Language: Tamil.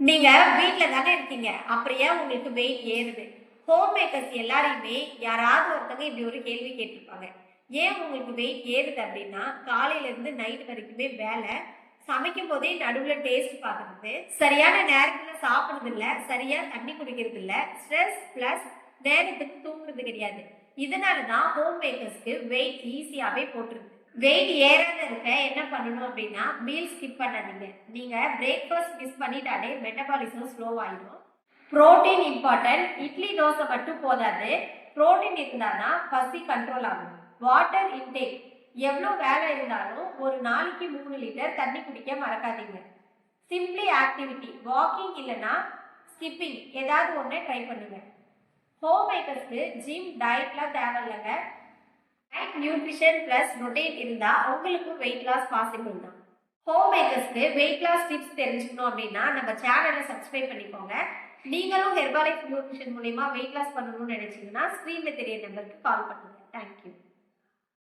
நீங்க வீட்டில் தானே இருக்கீங்க. அப்படியே உங்களுக்கு வெயிட் ஏறுது. ஹோம் மேக்கர்ஸ் எல்லாரையுமே யாராவது ஒருத்தவங்க இப்படி ஒரு கேள்வி கேட்டிருப்பாங்க. ஏன் உங்களுக்கு வெயிட் ஏறுது அப்படின்னா காலையில இருந்து நைட் வரைக்குமே வேலை சமைக்கும் போதே நடுவில் டேஸ்ட் பார்க்கறது சரியான நேரத்தில் சாப்பிட்றது இல்லை சரியாக தண்ணி குடிக்கிறது இல்லை ஸ்ட்ரெஸ் ப்ளஸ் நேரத்துக்கு தூங்குறது கிடையாது. இதனால தான் ஹோம் மேக்கர்ஸ்க்கு வெயிட் ஈஸியாகவே போட்டுருது வெயிட் ஏறாத இருக்க என்ன பண்ணணும் அப்படின்னா மீல் ஸ்கிப் பண்ணாதீங்க. நீங்க பிரேக்ஃபாஸ்ட் மிஸ் பண்ணிட்டாலே மெட்டபாலிசம் ஸ்லோ ஆயிடும். புரோட்டீன் இம்பார்ட்டன்ட் இட்லி தோசை மட்டும் போதாது. புரோட்டீன் இருந்தானா பசி கண்ட்ரோல் ஆகும். வாட்டர் இன்டேக் எவ்வளோ வேலை இருந்தாலும் ஒரு நாளைக்கு மூணு லிட்டர் தண்ணி குடிக்க மறக்காதீங்க. சிம்பிளி ஆக்டிவிட்டி வாக்கிங் இல்லைன்னா ஸ்கிப்பிங் ஏதாவது ஒன்று ட்ரை பண்ணுங்க. ஹோம் மேக்கர்ஸ்க்கு ஜிம் டயட்லாம் தேவையில்லைங்க. டயட் நியூட்ரிஷன் ப்ளஸ் ரொட்டேட் இருந்தால் உங்களுக்கும் வெயிட் லாஸ் பாசிபிள் தான். ஹோம் மேக்கர்ஸ்க்கு வெயிட் லாஸ் டிப்ஸ் தெரிஞ்சுக்கணும் அப்படின்னா நம்ம சேனலை சப்ஸ்கிரைப் பண்ணிக்கோங்க. நீங்களும் ஹெர்பாலைஃப் நியூட்ரிஷன் மூலயமா வெயிட் லாஸ் பண்ணணும்னு நினைச்சீங்கன்னா ஸ்க்ரீனில் தெரிய நம்பருக்கு கால் பண்ணுங்கள் தேங்க்யூ